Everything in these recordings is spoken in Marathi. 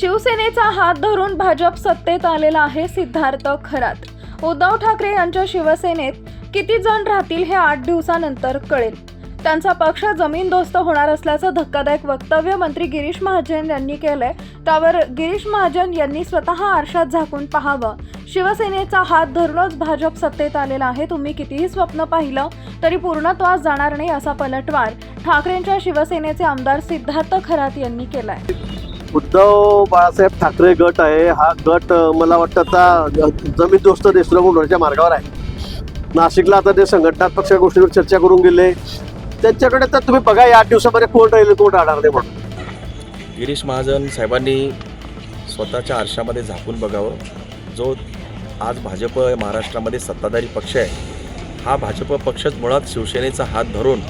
शिवसेनेचा हात धरून भाजप सत्तेत आलेला आहे सिद्धार्थ खरात. उद्धव ठाकरे यांच्या शिवसेनेत किती जण राहतील हे आठ दिवसानंतर कळेल. त्यांचा पक्ष जमीनदोस्त होणार असल्याचं धक्कादायक वक्तव्य मंत्री गिरीश महाजन यांनी केलंय. त्यावर गिरीश महाजन यांनी स्वतः आरशात झाकून पाहावं. शिवसेनेचा हात धरूनच भाजप सत्तेत आलेला आहे. तुम्ही कितीही स्वप्न पाहिलं तरी पूर्णत्वास जाणार नाही असा पलटवार ठाकरेंच्या शिवसेनेचे आमदार सिद्धार्थ खरात यांनी केलाय. उद्धव बाळासाहेब ठाकरे गट आहे. हा गट मला वाटतं आता जमीन दोस्त देशद्रोह होण्याच्या मार्गावर आहे. नाशिकला आता ते संघटनात्मक गोष्टीवर चर्चा करून गेले. त्यांच्याकडे तर तुम्ही बघा या आठ दिवसामध्ये कोण राहिले कोण राहणार नाही म्हणून. गिरीश महाजन साहेबांनी स्वतःच्या आरशामध्ये झाकून बघावं. जो आज भाजप महाराष्ट्रामध्ये सत्ताधारी पक्ष आहे हा भाजप पक्षच मुळात शिवसेनेचा हात धरून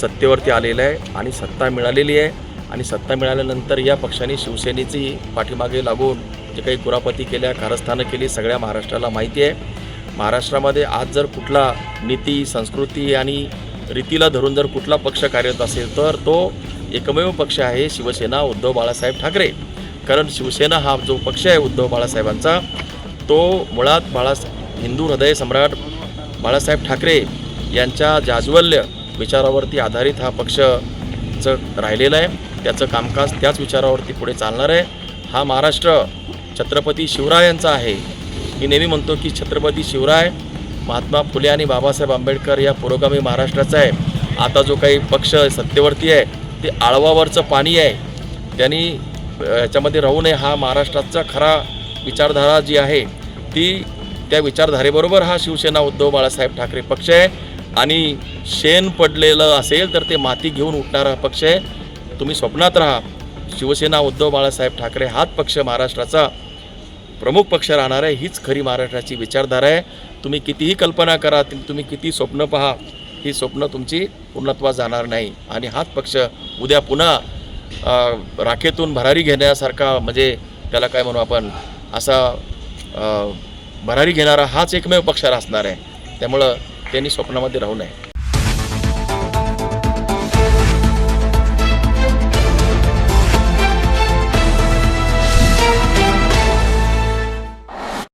सत्तेवरती आलेला आहे आणि सत्ता मिळालेली आहे. आणि सत्ता मिळाल्यानंतर या पक्षाने शिवसेनेची पाठीमागे लागून जे काही कुरापती केल्या कारस्थानं केली सगळ्या महाराष्ट्राला माहिती आहे. महाराष्ट्रामध्ये आज जर कुठला नीती संस्कृती आणि रीतीला धरून जर कुठला पक्ष कार्यरत असेल तर तो एकमेव पक्ष आहे शिवसेना उद्धव बाळासाहेब ठाकरे. कारण शिवसेना हा जो पक्ष आहे उद्धव बाळासाहेबांचा तो मुळात बाळा हिंदू हृदय सम्राट बाळासाहेब ठाकरे यांच्या जाज्वल्य विचारावरती आधारित हा पक्षचं राहिलेला आहे. त्याचं कामकाज त्याच विचारावरती पुढे चालणार आहे. हा महाराष्ट्र छत्रपती शिवरायांचा आहे. मी नेहमी म्हणतो की छत्रपती शिवराय महात्मा फुले आणि बाबासाहेब आंबेडकर या पुरोगामी महाराष्ट्राचा आहे. आता जो काही पक्ष सत्तेवरती आहे ते आळवावरचं पाणी आहे. त्यांनी याच्यामध्ये राहू नये हा महाराष्ट्राचा खरा विचारधारा जी आहे ती त्या विचारधारेबरोबर हा शिवसेना उद्धव बाळासाहेब ठाकरे पक्ष आहे. आणि शेण पडलेलं असेल तर ते माती घेऊन उठणारा पक्ष आहे. तुम्ही स्वप्नात राहा. शिवसेना उद्धव बाळासाहेब ठाकरे हाच पक्ष महाराष्ट्राचा प्रमुख पक्ष राहणार आहे हीच खरी महाराष्ट्राची विचारधारा आहे. तुम्ही कितीही कल्पना करा तुम्ही किती स्वप्न पहा ही स्वप्न तुमची पूर्णत्वास जाणार नाही. आणि हाच पक्ष उद्या पुन्हा राखेतून भरारी घेण्यासारखा म्हणजे त्याला काय म्हणू आपण असा भरारी घेणारा हाच एकमेव पक्ष असणार आहे. त्यामुळं त्यांनी स्वप्नामध्ये राहू नये.